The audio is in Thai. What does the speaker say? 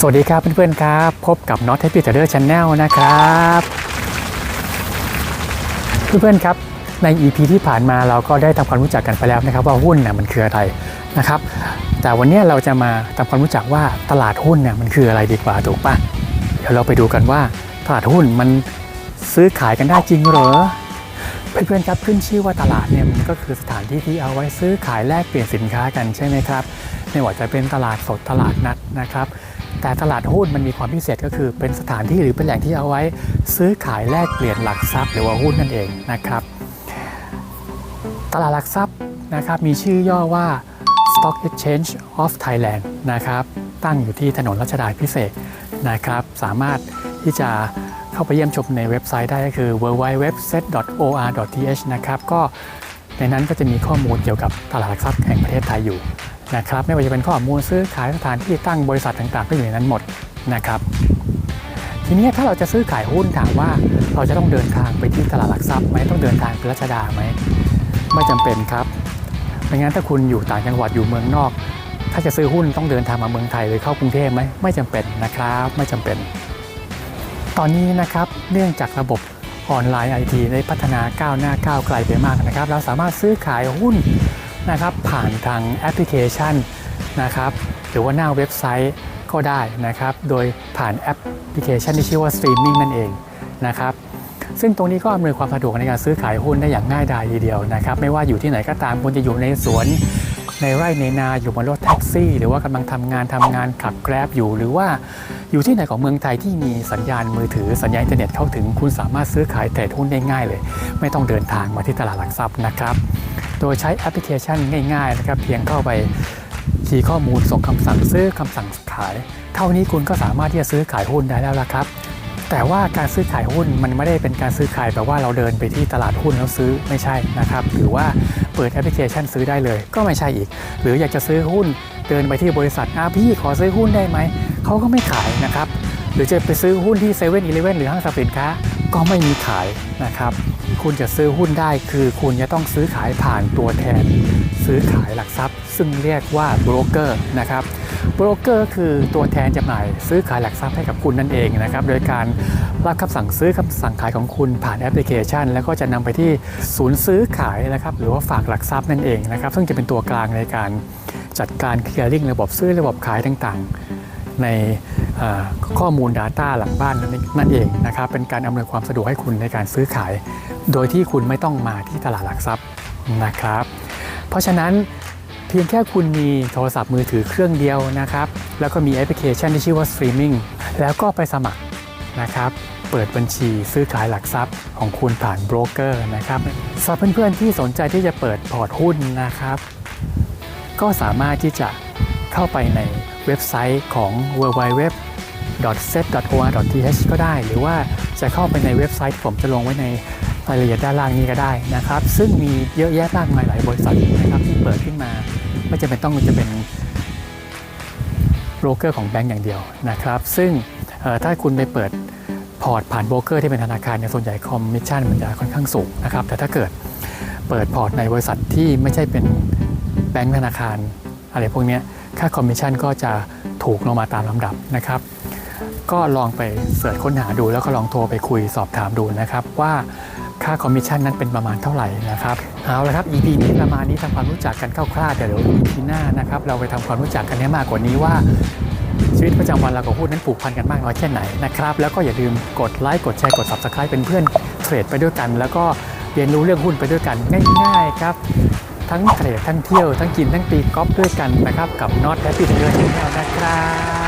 สวัสดีครับเพื่อนๆครับ พบกับ Not Happy Trader Channel นะครับ เพื่อนๆครับใน EP ที่ผ่านมาเราก็ได้ทำความรู้จักกันไปแล้วนะครับ ว่าหุ้นน่ะมันคืออะไรนะครับ แต่วันนี้เราจะมาทำความรู้จักว่าตลาดหุ้นเนี่ยมันคืออะไรดีกว่าถูกปะเดี๋ยวเราไปดูกันว่าตลาดหุ้นมันซื้อขายกันได้จริงหรอเพื่อนๆครับขึ้นชื่อว่าตลาดเนี่ยมันก็คือสถานที่ที่เอาไว้ซื้อขายแลกเปลี่ยนสินค้ากันใช่ไหมครับไม่ว่าจะเป็นตลาดสดตลาดนัดนะครับ แต่ตลาดหุ้นมันมีความพิเศษก็คือ เป็นสถานที่หรือเป็นแหล่งที่เอาไว้ ซื้อขายแลกเปลี่ยนหลักทรัพย์หรือว่าหุ้นนั่นเองนะครับ ตลาดหลักทรัพย์นะครับมีชื่อย่อว่า Stock Exchange of Thailand นะครับตั้งอยู่ที่ถนนรัชดาพิเศษนะครับ สามารถที่จะเข้าไปเยี่ยมชมในเว็บไซต์ได้ก็คือ www.set.or.th นะครับก็ในนั้นก็จะมีข้อมูลเกี่ยวกับตลาดหลักทรัพย์แห่งประเทศไทยอยู่ นะครับไม่ว่าจะเป็นข้อมูลซื้อขายสถานที่ตั้งบริษัทต่างๆ ก็อยู่ในนั้นหมดนะครับทีนี้ถ้าเราจะซื้อขายหุ้นถามว่าเราจะต้องเดินทางไปที่ตลาดหลักทรัพย์ไหมต้องเดินทางไปรัชดาไหมไม่จำเป็นครับไม่งั้นถ้าคุณอยู่ต่างจังหวัดอยู่เมืองนอก ถ้าจะซื้อหุ้นต้องเดินทางมาเมืองไทยหรือเข้ากรุงเทพไหมไม่จำเป็นนะครับ ไม่จำเป็น ตอนนี้นะครับเนื่องจากระบบออนไลน์ไอทีได้พัฒนาก้าวหน้าก้าวไกลไปมากนะครับ เราสามารถซื้อขายหุ้น นะครับ ผ่านทางแอปพลิเคชันนะครับ หรือว่าหน้าเว็บไซต์ก็ได้นะครับ โดยผ่านแอปพลิเคชันที่ชื่อว่า Streaming นั่นเองนะครับซึ่งตรงนี้ก็อำนวยความสะดวกในการซื้อขายหุ้นได้อย่างง่ายดายทีเดียวนะครับ ไม่ว่าอยู่ที่ไหนก็ตามคุณจะอยู่ในสวน ในไร่ในนาอยู่บนรถแท็กซี่ หรือว่ากำลังทำงานทำงานขับแกร็บอยู่ หรือว่าอยู่ที่ไหนของเมืองไทยที่มีสัญญาณมือถือสัญญาณอินเทอร์เน็ตเข้าถึงคุณสามารถซื้อขายเทรดหุ้นได้ง่ายเลย ไม่ต้องเดินทางมาที่ตลาดหลักทรัพย์นะครับ โดยใช้แอปพลิเคชันง่ายๆนะครับเพียงเข้าไปคีย์ข้อมูลส่งคำสั่งซื้อคำสั่งขาย เท่านี้คุณก็สามารถที่จะซื้อขายหุ้นได้แล้วละครับ แต่ว่าการซื้อขายหุ้นมันไม่ได้เป็นการซื้อขายแบบว่าเราเดินไปที่ตลาดหุ้นแล้วซื้อไม่ใช่นะครับ หรือว่าเปิดแอปพลิเคชันซื้อได้เลย ก็ไม่ใช่อีก หรืออยากจะซื้อหุ้นเดินไปที่บริษัทอาพี่ขอซื้อหุ้นได้ไหม เขาก็ไม่ขายนะครับ หรือจะไปซื้อหุ้นที่เซเว่นอีเลฟเว่นหรือห้างสรรพสินค้า ก็ไม่มีขายนะครับ คุณจะซื้อหุ้นได้คือคุณจะต้องซื้อขายผ่านตัวแทน ซื้อขายหลักทรัพย์ ซึ่งเรียกว่าโบรกเกอร์นะครับโบรกเกอร์คือตัวแทนจำหน่ายซื้อขายหลักทรัพย์ให้กับคุณนั่นเองนะครับ โดยการรับคำสั่งซื้อคำสั่งขายของคุณผ่านแอปพลิเคชัน แล้วก็จะนำไปที่ศูนย์ซื้อขายนะครับ หรือว่าฝากหลักทรัพย์นั่นเองนะครับ ซึ่งจะเป็นตัวกลางในการจัดการเคลียร์ลิงระบบซื้อระบบขายต่างๆ ใน ข้อมูล Data หลังบ้านนั่นเองนะครับเป็นการอำนวยความสะดวกให้คุณในการซื้อขาย โดยที่คุณไม่ต้องมาที่ตลาดหลักทรัพย์นะครับ เพราะฉะนั้นเพียงแค่คุณมีโทรศัพท์มือถือเครื่องเดียวนะครับ แล้วก็มีแอปพลิเคชันที่ชื่อว่า Streaming แล้วก็ไปสมัครนะครับ เปิดบัญชีซื้อขายหลักทรัพย์ของคุณผ่านโบรกเกอร์นะครับสำหรับเพื่อนๆที่สนใจที่จะเปิดพอร์ตหุ้นนะครับ ก็สามารถที่จะเข้าไปในเว็บไซต์ของ .set.or.th ก็ได้ หรือว่าจะเข้าไปในเว็บไซต์ผมจะลงไว้ในรายละเอียดด้านล่างนี้ก็ได้นะครับ ซึ่งมีเยอะแยะมากมายหลายบริษัทนะครับที่เปิดขึ้นมาไม่จำเป็นต้องจะเป็นโบรกเกอร์ของแบงก์อย่างเดียวนะครับ ซึ่งถ้าคุณไปเปิดพอร์ตผ่านโบรกเกอร์ที่เป็นธนาคารเนี่ยส่วนใหญ่คอมมิชชั่นมันจะค่อนข้างสูงนะครับ แต่ถ้าเกิดเปิดพอร์ตในบริษัทที่ไม่ใช่เป็นแบงก์ธนาคาร อะไรพวกนี้ค่าคอมมิชชั่นก็จะถูกลงมาตามลำดับนะครับ ก็ลองไปเสิร์ชค้นหาดูแล้วก็ลองโทรไปคุยสอบถามดูนะครับ ว่าค่าคอมมิชชั่นนั้นเป็นประมาณเท่าไหร่นะครับเอาละครับ EP นี้ประมาณนี้ทำความรู้จักกันคร่าวๆแต่เดี๋ยว EP หน้านะครับเราไปทำความรู้จักกันให้มากกว่านี้ว่าชีวิตประจำวันเรากับหุ้นนั้นผูกพันกันมากน้อยแค่ไหนนะครับแล้วก็อย่าลืมกดไลค์กดแชร์กด Subscribe เป็นเพื่อนเทรดไปด้วยกัน แล้วก็เรียนรู้เรื่องหุ้นไปด้วยกันง่ายๆครับทั้งเทรดทั้งเที่ยวทั้งกินทั้งตีกอล์ฟด้วยกันนะครับกับ Not Happy Trader Channel นะครับ